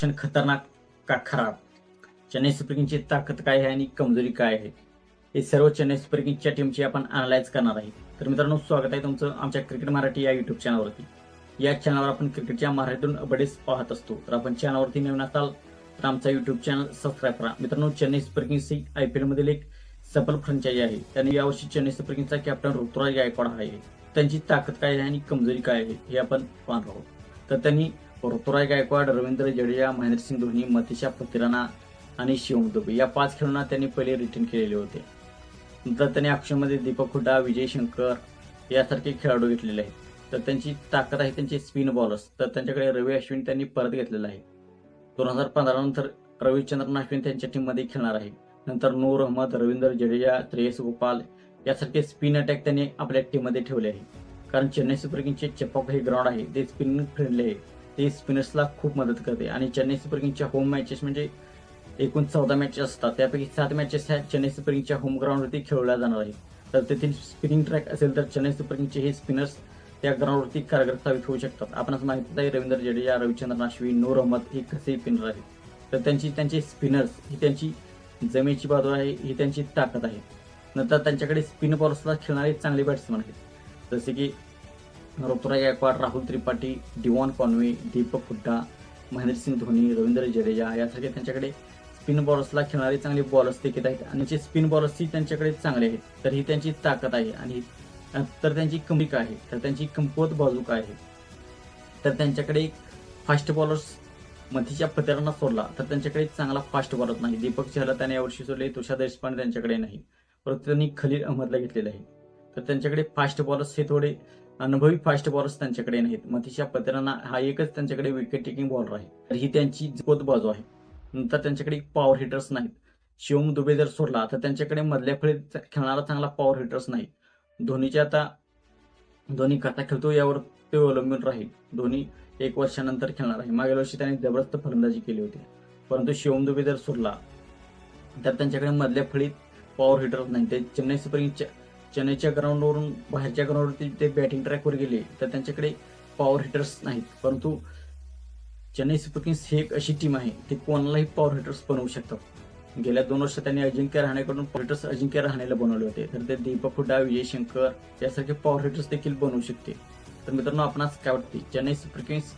Option खतरनाक का खराब? चेन्नई सुपर किंगची ताकद काय आहे आणि कमजोरी काय आहे? हे सर्व चेन्नई सुपर किंगच्या टीमची आपण अनालाइज करणार आहे. तर मित्रांनो स्वागत आहे तुमचं आमच्या क्रिकेट मराठी या युट्यूब चॅनलवरती या चॅनलवर आपण क्रिकेटच्या मराठीतून अपडेट्स पाहत असतो. तर आपण चॅनलवरती नवीन असाल तर आमचा युट्यूब चॅनल सबस्क्राईब करा. मित्रांनो चेन्नई सुपर किंग्स ही आय पी एलमधील एक सफल फ्रँचायझी आहे. त्यांनी यावर्षी चेन्नई सुपर किंग्सचा कॅप्टन ऋतुराज गायकवाड आहे. त्यांची ताकद काय आहे आणि कमजोरी काय आहे हे आपण पाहणार आहोत. तर त्यांनी ऋतुराय गायकवाड रवींद्र जडेजा महेंद्रसिंग धोनी मतिशा पतिराणा आणि शिवम दुबे या पाच खेळांना त्यांनी पहिले रिटर्न केलेले होते. नंतर त्यांनी ऑप्शनमध्ये दीपक हुड्डा विजय शंकर यासारखे खेळाडू घेतलेले आहेत. तर त्यांची ताकद आहे त्यांचे स्पिन बॉलर्स तर त्यांच्याकडे रवी अश्विन त्यांनी परत घेतलेला आहे. दोन हजार पंधरा नंतर रविचंद्रन अश्विन त्यांच्या टीममध्ये खेळणार आहे. नंतर नूर अहमद रवींद्र जडेजा श्रेयस गोपाल यासारखे स्पिन अटॅक त्यांनी आपल्या टीममध्ये ठेवले आहे. कारण चेन्नई सुपर किंगचे चेपॉक हे ग्राउंड आहे. ते स्पिन खेळले आहे. ते स्पिनर्सला खूप मदत करते. आणि चेन्नई सुपर किंगच्या होम मॅचेस म्हणजे एकूण चौदा मॅचेस असतात. त्यापैकी सात मॅचेस ह्या चेन्नई सुपर किंगच्या होम ग्राउंडवरती खेळल्या जाणार आहेत. तर तेथील स्पिनिंग ट्रॅक असेल तर चेन्नई सुपर किंगचे हे स्पिनर्स त्या ग्राउंडवरती कारगर साबित होऊ शकतात. आपणास माहितीच आहे रवींद्र जडेजा रविचंद्रन अश्विन नूर अहमद हे कसे स्पिनर आहेत? तर त्यांची त्यांचे स्पिनर्स ही त्यांची जमेची बाजू आहे ही त्यांची ताकद आहे. नंतर त्यांच्याकडे स्पिन बॉल्सला खेळणारे चांगले बॅट्समन आहेत. जसे की ऋतुराज गायकवाड राहुल त्रिपाठी डिवॉन कॉन्वे दीपक हुड्डा महेंद्रसिंग धोनी रवींद्र जडेजा यासारखे त्यांच्याकडे स्पिन बॉलर्सला खेळणारे चांगले बॉलर्स देखील आहेत. आणि जे स्पिन बॉलर्सही त्यांच्याकडे चांगले आहेत तर ही त्यांची ताकद आहे आणि तर त्यांची कमी आहे तर त्यांची कमकुवत बाजू काय आहे. तर त्यांच्याकडे फास्ट बॉलर्स मधीच्या पत्र्यांना सोडला तर त्यांच्याकडे चांगला फास्ट बॉलर नाही. दीपक चहला त्याने यावर्षी सोडले तुषार देशपांडे त्यांच्याकडे नाही. परंतु त्यांनी खलील अहमदला घेतलेलं आहे. तर त्यांच्याकडे फास्ट बॉलर्स हे थोडे अनुभवी फास्ट बॉलर्स त्यांच्याकडे नाहीत. मतिशा पत्र्यांना हा एकच त्यांच्याकडे विकेट टेकिंग बॉलर आहे. तर ही त्यांची जिकोत बाजू आहे. नंतर त्यांच्याकडे पॉवर हिटर्स नाहीत. शिवम दुबे जर सोडला तर त्यांच्याकडे मधल्या फळीत खेळणारा चांगला पॉवर हिटर्स नाही धोनीच्या आता धोनी कसा खेळतो यावर ते अवलंबून राहील. धोनी एक वर्षानंतर खेळणार आहे. मागील वर्षी त्याने जबरदस्त फलंदाजी केली होती. परंतु शिवम दुबे जर सोडला तर त्यांच्याकडे मधल्या फळीत पॉवर हिटर्स नाही ते चेन्नई सुपर किंगच्या चेन्नईच्या ग्राउंडवरून बाहेरच्या ग्राउंडवरती ते बॅटिंग ट्रॅकवर गेले तर त्यांच्याकडे पॉवर हिटर्स नाहीत. परंतु चेन्नई सुपर किंग्स ही एक अशी टीम आहे ती कोणालाही पॉवर हिटर्स बनवू शकतात. गेल्या दोन वर्षात त्यांनी अजिंक्य राहण्याकडून पॉवर हिटर्स अजिंक्य राहण्याला बनवले होते. तर ते दीपक हुड्डा विजय शंकर यासारखे पॉवर हिटर्स देखील बनवू शकते. तर मित्रांनो आपणास काय वाटते? चेन्नई सुपर किंग्स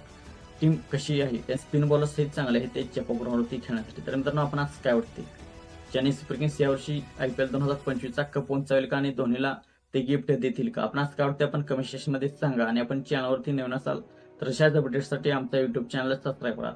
टीम कशी आहे? त्या स्पिन बॉलर्स हे चांगले आहेत ते चेपॉ ग्राउंडवरती खेळण्यासाठी. तर मित्रांनो आपणास काय वाटते? चेन्नई सुपर किंग्स यावर्षी आय पी एल दोन हजार पंचवीसचा कप उंचावेल का आणि धोनीला ते गिफ्ट देतील का? आपण काय वाटते आपण कमेंट सेक्शनमध्ये सांगा आणि आपण चॅनलवरती नवीन असाल तर अशाच अपडेटसाठी आमचा युट्यूब चॅनल सबस्क्राईब करा.